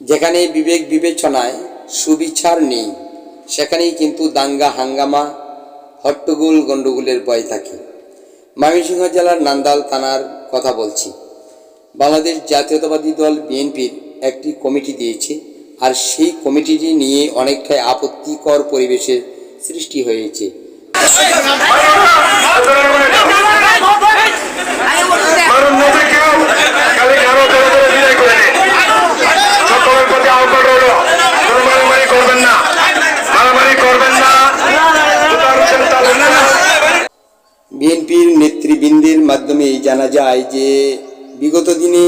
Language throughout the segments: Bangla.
যেখানে বিবেক বিবেচনায় সুবিচার নেই সেখানেই কিন্তু দাঙ্গা হাঙ্গামা হট্টগোল গণ্ডগোলের ভয় থাকে। ময়মনসিংহ জেলার নান্দাল থানার কথা বলছি। বাংলাদেশ জাতীয়তাবাদী দল বিএনপির একটি কমিটি দিয়েছে আর সেই কমিটিটি নিয়ে অনেকটাই আপত্তিকর পরিবেশের সৃষ্টি হয়েছে কারণ নদীকেও খালি কারও ধরে ধরে বিদায় করে দিন সকলের প্রতি আহ্বান রইল কোনো মারামারি করবেন না মারামারি করবেন না উদার হোসেন তাদের না বিএনপির নেতৃবৃন্দের মাধ্যমে জানা যায় যে, বিগত দিনে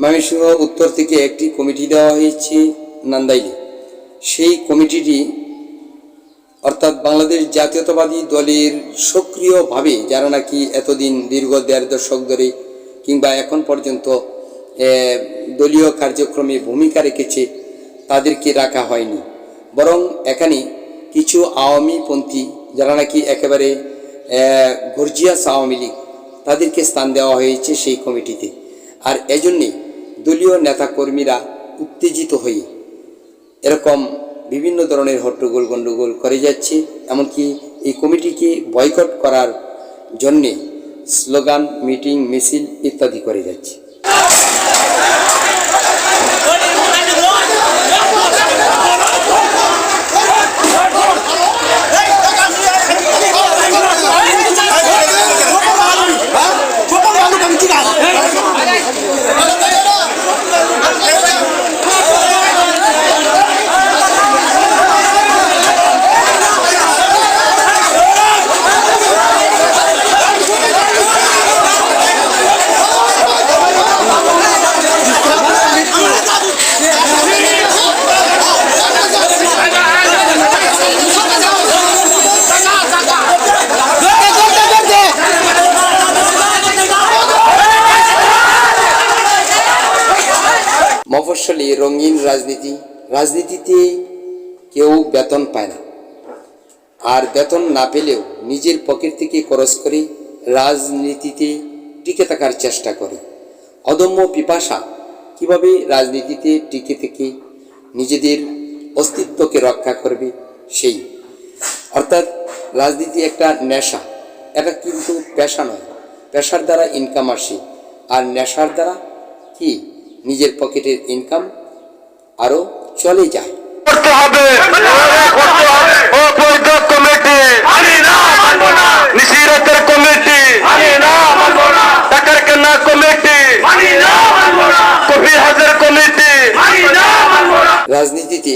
ময়মনসিংহ উত্তর থেকে একটি কমিটি দেওয়া হয়েছে নান্দাইলে। সেই কমিটিটি অর্থাৎ বাংলাদেশ জাতীয়তাবাদী দলের সক্রিয়ভাবে, যারা নাকি এতদিন দীর্ঘ দেড় দশক ধরে কিংবা এখন পর্যন্ত দলীয় কার্যক্রমে ভূমিকা রেখেছে, তাদেরকে রাখা হয়নি। বরং এখানে কিছু আওয়ামীপন্থী, যারা নাকি একেবারে গর্জিয়াস আওয়ামী লীগ তাদেরকে স্থান দেওয়া হয়েছে সেই কমিটিতে। আর এজন্যে দলীয় নেতাকর্মীরা উত্তেজিত হয়ে এরকম বিভিন্ন ধরনের হট্টগোল, গণ্ডগোল করে যাচ্ছে। এমনকি এই কমিটিকে বয়কট করার জন্যে স্লোগান, মিটিং, মিছিল ইত্যাদি করে যাচ্ছে। ¡Gracias! মফস্বলী রঙিন রাজনীতি, রাজনীতিতে কেউ বেতন পায় না। আর বেতন না পেলেও নিজের পকেট থেকে খরচ করে রাজনীতিতে টিকে থাকার চেষ্টা করে। অদম্য পিপাসা কীভাবে রাজনীতিতে টিকে থেকে নিজেদের অস্তিত্বকে রক্ষা করবে সেই। অর্থাৎ রাজনীতি একটা নেশা, এটা কিন্তু পেশা নয়। পেশার দ্বারা ইনকাম আসে। আর নেশার দ্বারা কি? নিজের পকেটের ইনকাম আরও চলে যায়। করতে হবে। কমিটি। নিশিরাতের কমিটি। টাকার কেনা কমিটি। কবির হাজার কমিটি। না রাজনীতিতে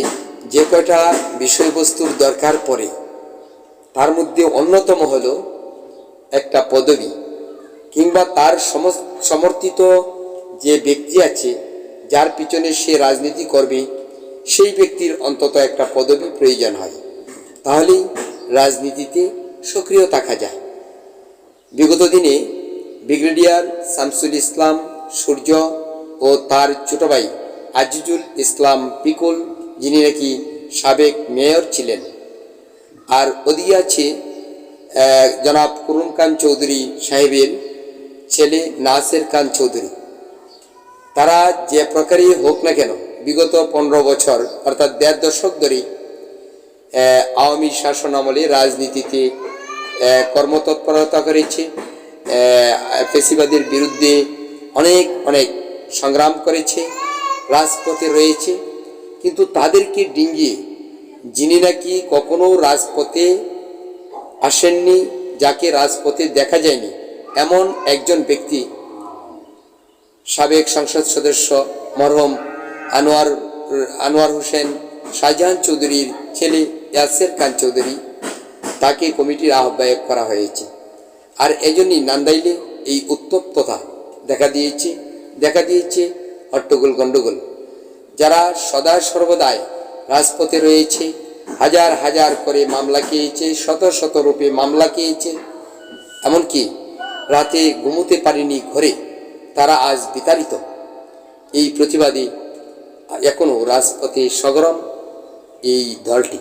যে কয়টা বিষয়বস্তুর দরকার পড়ে তার মধ্যে অন্যতম হলো একটা পদবি কিংবা তার সমর্থিত যে ব্যক্তি আছে, যার পিছনে সে রাজনীতি করবে, সেই ব্যক্তির অন্তত একটা পদবি প্রয়োজন হয়। তাহলেই রাজনীতিতে সক্রিয় থাকা যায়। বিগত দিনে ব্রিগেডিয়ার শামসুল ইসলাম, সূর্য ও তার ছোট ভাই আজিজুল ইসলাম পিকুল, যিনি নাকি সাবেক মেয়র ছিলেন। আর ওদিকে আছে জনাব করুণ খান চৌধুরী সাহেবের ছেলে নাসের খান চৌধুরী। তারা যে প্রকারই হোক না কেন, বিগত পনেরো বছর, অর্থাৎ দেড় দশক ধরে আওয়ামী শাসন আমলে রাজনীতিতে কর্মতৎপরতা করেছে ফেসিবাদের বিরুদ্ধে অনেক অনেক সংগ্রাম করেছে, রাজপথে রয়েছে, কিন্তু তাদেরকে ডিঙ্গিয়ে যিনি নাকি কখনো রাজপথে আসেননি, যাকে রাজপথে দেখা যায়নি, এমন একজন ব্যক্তি সাবেক সংসদ সদস্য মরহম আনোয়ার আনোয়ার হোসেন শাহজাহান চৌধুরীর ছেলে ইয়াসের খান চৌধুরী, তাকে কমিটির আহ্বায়ক করা হয়েছে। আর এজন্যই নান্দাইলে এই উত্তপ্ততা দেখা দিয়েছে দেখা দিয়েছে হট্টগোল গণ্ডগোল যারা সদা সর্বদাই রাজপথে রয়েছে, হাজার হাজার করে মামলা খেয়েছে, শত শত রূপে মামলা খেয়েছে, এমনকি রাতে ঘুমোতে পারেনি ঘরে তারা আজ বিতাড়িত। এই প্রতিবাদী এখনও রাজপথে সগরম এই দলটি।